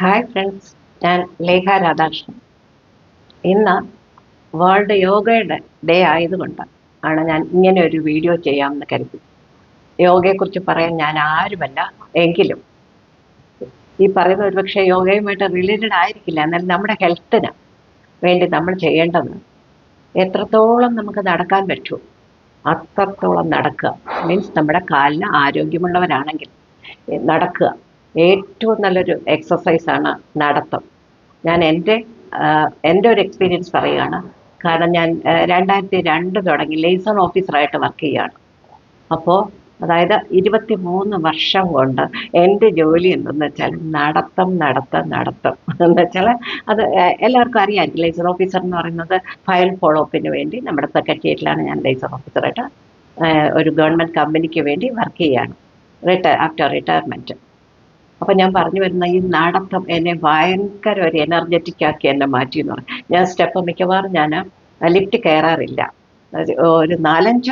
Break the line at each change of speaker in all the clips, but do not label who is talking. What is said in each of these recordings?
Hi friends ഞാൻ ലേഖ രാധാകൃഷ്ണൻ. ഇന്ന് world യോഗയുടെ ഡേ ആയതുകൊണ്ട് ആണ് ഞാൻ ഇങ്ങനെ ഒരു വീഡിയോ ചെയ്യാമെന്ന് കരുതി. യോഗയെക്കുറിച്ച് പറയാൻ ഞാൻ ആരുമല്ല എങ്കിലും ഈ പറയുന്ന ഒരുപക്ഷെ യോഗയുമായിട്ട് റിലേറ്റഡ് ആയിരിക്കില്ല. എന്നാലും നമ്മുടെ ഹെൽത്തിന് വേണ്ടി നമ്മൾ ചെയ്യേണ്ടത് എത്രത്തോളം നമുക്ക് നടക്കാൻ പറ്റുമോ അത്രത്തോളം നടക്കുക. മീൻസ് നമ്മുടെ കാലിന് ആരോഗ്യമുള്ളവരാണെങ്കിൽ നടക്കുക. ഏറ്റവും നല്ലൊരു എക്സസൈസാണ് നടത്തം. ഞാൻ എന്റെ എന്റെ ഒരു എക്സ്പീരിയൻസ് പറയുകയാണ്. കാരണം ഞാൻ രണ്ടായിരത്തി രണ്ട് തുടങ്ങി ലേസൺ ഓഫീസറായിട്ട് വർക്ക് ചെയ്യുകയാണ്. അപ്പോൾ അതായത് ഇരുപത്തി മൂന്ന് വർഷം കൊണ്ട് എന്റെ ജോലി എന്തെന്ന് വെച്ചാൽ നടത്തം നടത്തം നടത്തം. എന്ന് വെച്ചാൽ അത് എല്ലാവർക്കും അറിയാം. ലേസർ ഓഫീസർ എന്ന് പറയുന്നത് ഫയൽ ഫോളോ അപ്പിന് വേണ്ടി നമ്മുടെ സെക്രട്ടേറിയറ്റിലാണ് ഞാൻ ലേസർ ഓഫീസറായിട്ട് ഒരു ഗവൺമെന്റ് കമ്പനിക്ക് വേണ്ടി വർക്ക് ചെയ്യുകയാണ്. റിട്ടയർ ആഫ്റ്റർ റിട്ടയർമെന്റ് അപ്പോൾ ഞാൻ പറഞ്ഞു വരുന്ന ഈ നടത്തം എന്നെ ഭയങ്കര ഒരു എനർജറ്റിക് ആക്കി എന്നെ മാറ്റി എന്ന് പറഞ്ഞു. ഞാൻ സ്റ്റെപ്പ് മിക്കവാറും ഞാൻ ലിഫ്റ്റ് കയറാറില്ല. ഒരു- നാലഞ്ച്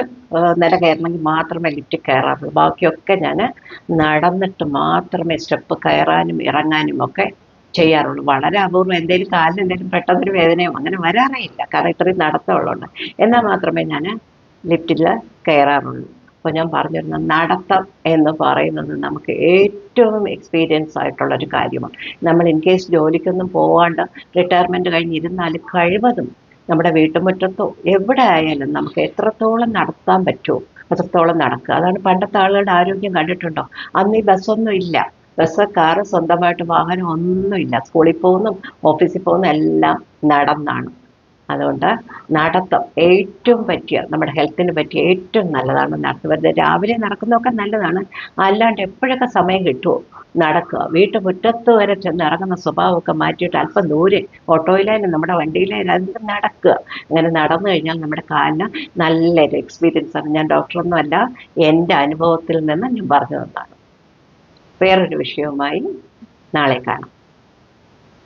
നില കയറണമെങ്കിൽ മാത്രമേ ലിഫ്റ്റ് കയറാറുള്ളൂ. ബാക്കിയൊക്കെ ഞാൻ നടന്നിട്ട് മാത്രമേ സ്റ്റെപ്പ് കയറാനും ഇറങ്ങാനും ഒക്കെ ചെയ്യാറുള്ളൂ. വളരെ അപൂർവം എന്തെങ്കിലും കാലിന് എന്തെങ്കിലും പെട്ടെന്നൊരു വേദനയോ അങ്ങനെ വരാറേ ഇല്ല. കാരണം ഇത്രയും നടത്തമുള്ളതുകൊണ്ട് എന്നാൽ മാത്രമേ ഞാൻ ലിഫ്റ്റിൽ കയറാറുള്ളൂ. അപ്പോൾ ഞാൻ പറഞ്ഞിരുന്ന നടത്തം എന്ന് പറയുന്നത് നമുക്ക് ഏറ്റവും എക്സ്പീരിയൻസ് ആയിട്ടുള്ള ഒരു കാര്യമാണ്. നമ്മൾ ഇൻ കേസ് ജോലിക്കൊന്നും പോവാണ്ട് റിട്ടയർമെന്റ് കഴിഞ്ഞിരുന്നാൽ കഴിവതും നമ്മുടെ വീട്ടുമുറ്റത്തോ എവിടെ ആയാലും നമുക്ക് എത്രത്തോളം നടത്താൻ പറ്റുമോ അത്രത്തോളം നടക്കുക. അതാണ് പണ്ടത്തെ ആളുകളുടെ ആരോഗ്യം കണ്ടിട്ടുണ്ടോ? അന്ന് ഈ ബസ്സൊന്നും ഇല്ല. ബസ് കാറ് സ്വന്തമായിട്ട് വാഹനം ഒന്നും ഇല്ല. സ്കൂളിൽ പോകുന്നു ഓഫീസിൽ പോകുന്നു എല്ലാം നടന്നാണ്. അതുകൊണ്ട് നടത്തം ഏറ്റവും പറ്റിയ നമ്മുടെ ഹെൽത്തിന് പറ്റിയ ഏറ്റവും നല്ലതാണ് നടത്തം. വെറുതെ രാവിലെ നടക്കുന്നതൊക്കെ നല്ലതാണ്. അല്ലാണ്ട് എപ്പോഴൊക്കെ സമയം കിട്ടുമോ നടക്കുക. വീട്ടുമുറ്റത്ത് വരെ ചെന്ന് ഇറങ്ങുന്ന സ്വഭാവമൊക്കെ മാറ്റിയിട്ട് അല്പം ദൂരെ ഓട്ടോയിലായാലും നമ്മുടെ വണ്ടിയിലായാലും നടക്കുക. അങ്ങനെ നടന്നു കഴിഞ്ഞാൽ നമ്മുടെ കാലിന് നല്ലൊരു എക്സ്പീരിയൻസ് ആണ്. ഞാൻ ഡോക്ടറൊന്നുമല്ല എന്റെ അനുഭവത്തിൽ നിന്ന് ഞാൻ പറഞ്ഞു തന്നാണ് വേറൊരു വിഷയവുമായി നാളെ കാണാം.